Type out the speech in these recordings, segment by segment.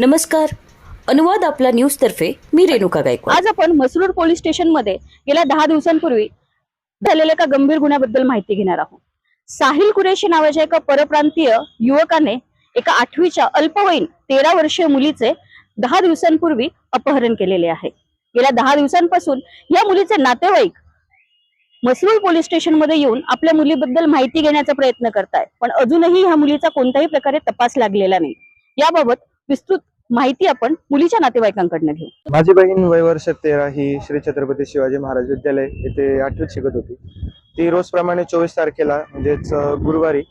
नमस्कार. अनुवाद आपला न्यूज तर्फे मी रेणुका गायकवाड. आज आपण मसरूर पोलीस स्टेशनमध्ये गेल्या दहा दिवसांपूर्वी झालेल्या एका गंभीर गुन्ह्याबद्दल माहिती घेणार आहोत. साहिल कुरेशी नावाच्या एका परप्रांतीय युवकाने एका आठवीच्या अल्पवयीन तेरा वर्षीय मुलीचे दहा दिवसांपूर्वी अपहरण केलेले आहे. गेल्या दहा दिवसांपासून या मुलीचे नातेवाईक मसरूर पोलीस स्टेशनमध्ये येऊन आपल्या मुलीबद्दल माहिती घेण्याचा प्रयत्न करताय पण अजूनही ह्या मुलीचा कोणत्याही प्रकारे तपास लागलेला नाही. याबाबत विस्तृत माहिती आपण मुलीच्या नातेवाईकांकडनं घेऊ. माझी बहीण वय वर्ष तेरा ही श्री छत्रपती शिवाजी महाराज विद्यालय येथे आठवीत शिकत होती. ती रोजप्रमाणे चोवीस तारखेला म्हणजेच गुरुवारी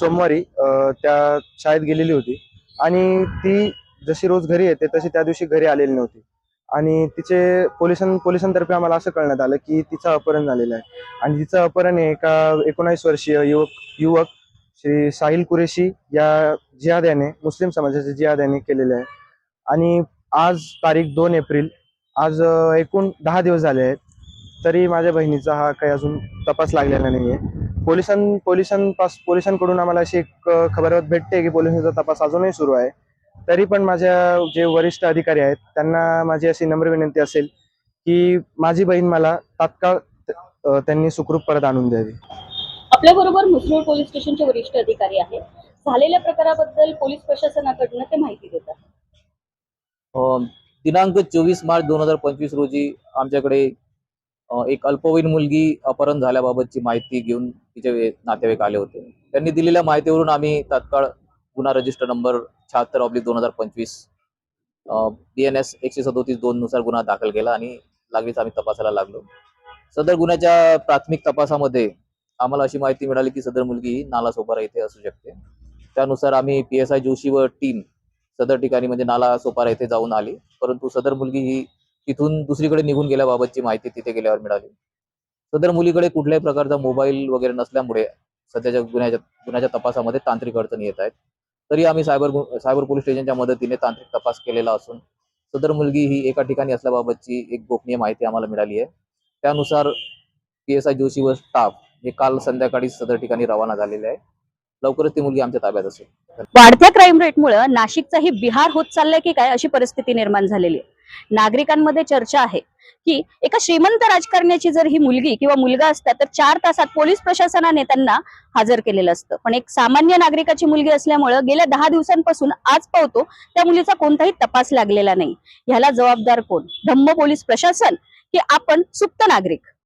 सोमवारी त्या शाळेत गेलेली होती. आणि ती जशी रोज घरी येते तशी त्या दिवशी घरी आलेली नव्हती. आणि तिचे पोलिसां पोलिसांतर्फे आम्हाला असं कळण्यात आलं की तिचं अपहरण झालेलं आहे. आणि तिचं अपहरण हे एका एकोणावीस वर्षीय युवक युवक श्री साहिल कुरेशी या जिहाद याने मुस्लिम समाजाचे जिहाद याने केलेले आहे. आणि आज तारीख दोन एप्रिल आज एकूण दहा दिवस झाले आहेत. तरी माझ्या बहिणीचा हा काही अजून तपास लागलेला नाही आहे पोलिसां पोलिसांपास पोलिसांकडून आम्हाला अशी एक खबर भेटते की पोलिसांचा तपास अजूनही सुरू आहे. तरी पण माझ्या जे वरिष्ठ अधिकारी आहेत त्यांना माझी अशी नम्र विनंती असेल की माझी बहीण मला तात्काळ त्यांनी सुखरूप परत आणून द्यावी. आपल्या बरोबर पोलीस स्टेशनचे वरिष्ठ अधिकारी आहेत. झालेल्या प्रकाराबद्दल पोलीस प्रशासनाकडनं ते माहिती देतात. दिनांक चोवीस मार्च दोन हजार पंचवीस रोजी आमच्याकडे एक अल्पवयीन मुलगी अपहरण झाल्याबाबतची माहिती घेऊन तिचे नातेवाईक आले होते. त्यांनी दिलेल्या माहितीवरून आम्ही तात्काळ गुन्हा रजिस्टर नंबर शहात्तर ऑब्लिक दोन हजार पंचवीस बी एन एस एकशे सदोतीस दोन नुसार गुन्हा दाखल केला आणि लागलीच आम्ही तपासायला लागलो. सदर गुन्ह्याच्या प्राथमिक तपासामध्ये आम्हाला अशी माहिती मिळाली की सदर मुलगी ही नालासोपारा इथे असू शकते. त्यानुसार आम्ही पी एस आय जोशी व टीम सदर ठिकाणी म्हणजे नाला सोपारा येथे जाऊन आली. परंतु सदर मुलगी ही तिथून दुसरीकडे निघून गेल्याबाबतची माहिती तिथे गेल्यावर मिळाली. सदर मुलीकडे कुठल्याही प्रकारचा मोबाईल वगैरे नसल्यामुळे सध्याच्या गुन्ह्याच्या गुन्ह्याच्या तपासामध्ये तांत्रिक अडचणी येत आहेत. तरी आम्ही सायबर सायबर पोलीस स्टेशनच्या मदतीने तांत्रिक तपास केलेला असून सदर मुलगी ही एका ठिकाणी असल्याबाबतची एक गोपनीय माहिती आम्हाला मिळाली आहे. त्यानुसार पी एस आय जोशी व स्टाफ हे काल संध्याकाळी सदर ठिकाणी रवाना झालेले आहे. लवकरच ती मुलगी आमच्या ताब्यात असेल. वाढत्या क्राईम रेटमुळे नाशिकचाही बिहार होत चाललंय की काय अशी परिस्थिती निर्माण झालेली आहे. नागरिकांमध्ये चर्चा आहे की एका श्रीमंत राजकारण्याची जर ही मुलगी किंवा मुलगा असता तर चार तासात पोलीस प्रशासनाने त्यांना हजर केलेलं असतं. पण एक सामान्य नागरिकाची मुलगी असल्यामुळं गेल्या दहा दिवसांपासून आज पावतो त्या मुलीचा कोणताही तपास लागलेला नाही. ह्याला जबाबदार कोण? धम्म पोलीस प्रशासन की आपण सुप्त नागरिक?